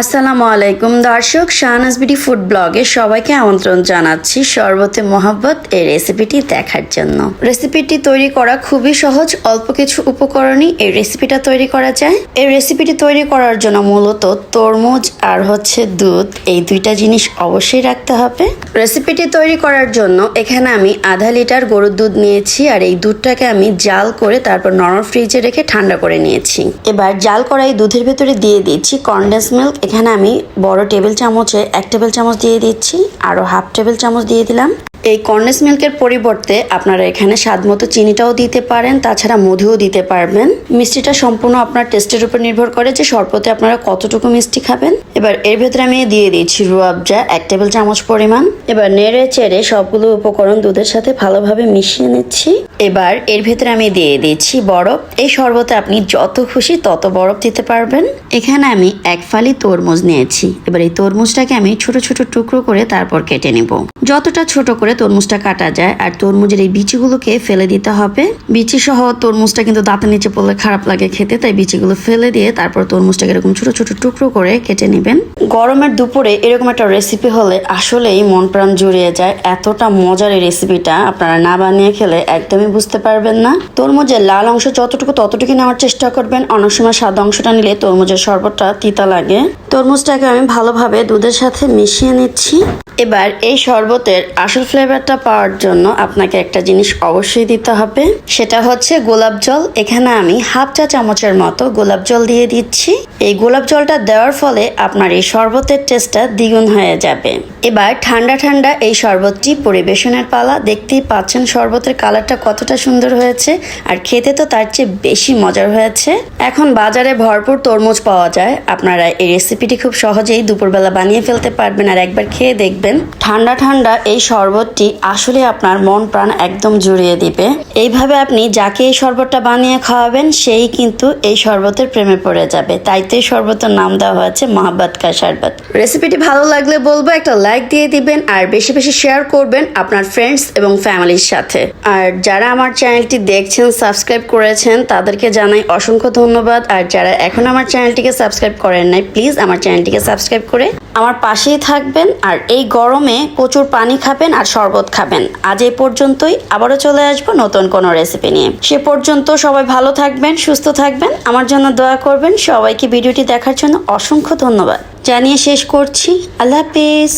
আসসালামু আলাইকুম দর্শক, শাহনাজ বিডি ফুড ব্লগে সবাইকে আমন্ত্রণ জানাচ্ছি শরবতে মোহাব্বত এই রেসিপিটি দেখার জন্য। রেসিপিটি তৈরি করা খুবই সহজ, অল্প কিছু উপকরণই এই রেসিপিটা তৈরি করা যায়। এই রেসিপিটি তৈরি করার জন্য মূলত তরমুজ আর হচ্ছে দুধ, এই দুইটা জিনিস অবশ্যই রাখতে হবে। রেসিপিটি তৈরি করার জন্য এখানে আমি আধা লিটার গরুর দুধ নিয়েছি আর এই দুধটাকে আমি জাল করে তারপর নরম ফ্রিজে রেখে ঠান্ডা করে নিয়েছি। এবার জাল করা এই দুধের ভেতরে দিয়ে দিচ্ছি কনডেন্স মিল্ক এখানে আমি বড় টেবিল চামচে এক টেবিল চামচ দিয়ে দিচ্ছি আরও হাফ টেবিল চামচ দিয়ে দিলাম। এই কর্নেস মিল্কের পরিবর্তে আপনারা এখানে স্বাদ মতো চিনিটাও দিতে পারেন, তাছাড়া মধুও দিতে পারবেন। মিষ্টিটা সম্পূর্ণ আপনার টেস্টের উপর নির্ভর করে যে শরবতে আপনারা কতটুকু মিষ্টি খাবেন। এবার এর ভেতরে আমি দিয়ে দিচ্ছি রুয়াবজা এক টেবিল চামচ পরিমাণ। এবার নেড়ে চেড়ে সবগুলো উপকরণ দুধের সাথে ভালোভাবে মিশিয়ে নিচ্ছি। এবার এর ভেতরে আমি দিয়ে দিচ্ছি বরফ। এই শরবতে আপনি যত খুশি তত বরফ দিতে পারবেন। এখানে আমি এক ফালি তরমুজ নিয়েছি। এবার এই তরমুজটাকে আমি ছোট ছোট টুকরো করে তারপর কেটে নেব। যতটা ছোট করে তরমুজটা কাটা যায়, আর তরমুজের এই বিচিগুলোকে ফেলে দিতে হবে। বিচি সহ তরমুজটা কিন্তু দাঁতের নিচে পড়লে খারাপ লাগে খেতে, তাই বিচিগুলো ফেলে দিয়ে তারপর তরমুজটাকে এরকম ছোট ছোট টুকরো করে কেটে নেবেন। গরমের দুপুরে এরকম একটা রেসিপি হলে আসলেই মন প্রাণ জুড়িয়ে যায়। এতটা মজার এই রেসিপিটা আপনারা না বানিয়ে খেলে একদমই বুঝতে পারবেন না। তরমুজের লাল অংশ যতটুকু ততটুকু নেওয়ার চেষ্টা করবেন। অনেক সময় সাদা অংশটা নিলে তরমুজের শরবতটা তিতা লাগে। তরমুজটাকে আমি ভালোভাবে দুধের সাথে মিশিয়ে নিচ্ছি। এবার এই শরবতের আসল ফ্লেভারটা পাওয়ার জন্য আপনাকে একটা জিনিস অবশ্যই দিতে হবে। সেটা হচ্ছে গোলাপ জল। এখানে আমি হাফ চা চামচের মতো গোলাপ জল দিয়ে দিচ্ছি। এই গোলাপ জলটা দেওয়ার ফলে আপনার এই শরবতের টেস্টটা দ্বিগুণ হয়ে যাবে। এবার ঠান্ডা ঠান্ডা এই শরবতটি পরিবেশনের পালা। দেখতেই পাচ্ছেন শরবতের কালারটা কতটা সুন্দর হয়েছে। আর খেতে তো তার চেয়ে বেশি মজার হয়েছে। এখন বাজারে ভরপুর তরমুজ পাওয়া যায়। আপনারা এই রেসিপিটি খুব সহজেই দুপুরবেলা বানিয়ে ফেলতে পারবেন আর একবার খেয়ে দেখবেন। ঠান্ডা ঠান্ডা এই শরবতটি আসলে আপনার মন প্রাণ একদম জুড়িয়ে দিবে। এইভাবে আপনি যাকে এই শরবতটা বানিয়ে খাওয়াবেন সেই কিন্তু এই শরবতের প্রেমে পড়ে যাবে। তাই তো এই শরবতের নাম দেওয়া হয়েছে মহাব্বত কা শরবত। রেসিপিটি ভালো লাগলে বলব একটা লাইক দিয়ে দিবেন আর বেশি বেশি শেয়ার করবেন আপনার ফ্রেন্ডস এবং ফ্যামিলির সাথে। আর যারা আমার চ্যানেলটি দেখছেন সাবস্ক্রাইব করেছেন তাদেরকে জানাই অসংখ্য ধন্যবাদ। আর যারা এখন আমার চ্যানেলটিকে সাবস্ক্রাইব করেন নাই প্লিজ আমার চ্যানেলটিকে সাবস্ক্রাইব করে আমার পাশেই থাকবেন আর এই গরমে প্রচুর পানি খাবেন আর শরবত খাবেন। আজ এই পর্যন্তই। আবারও চলে আসব নতুন কোনো রেসিপি নিয়ে। সে পর্যন্ত সবাই ভালো থাকবেন, সুস্থ থাকবেন। আমার জন্য দোয়া করবেন। সবাইকে ভিডিওটি দেখার জন্য অসংখ্য ধন্যবাদ। জানিয়ে শেষ করছি। আল্লাহ হাফিজ।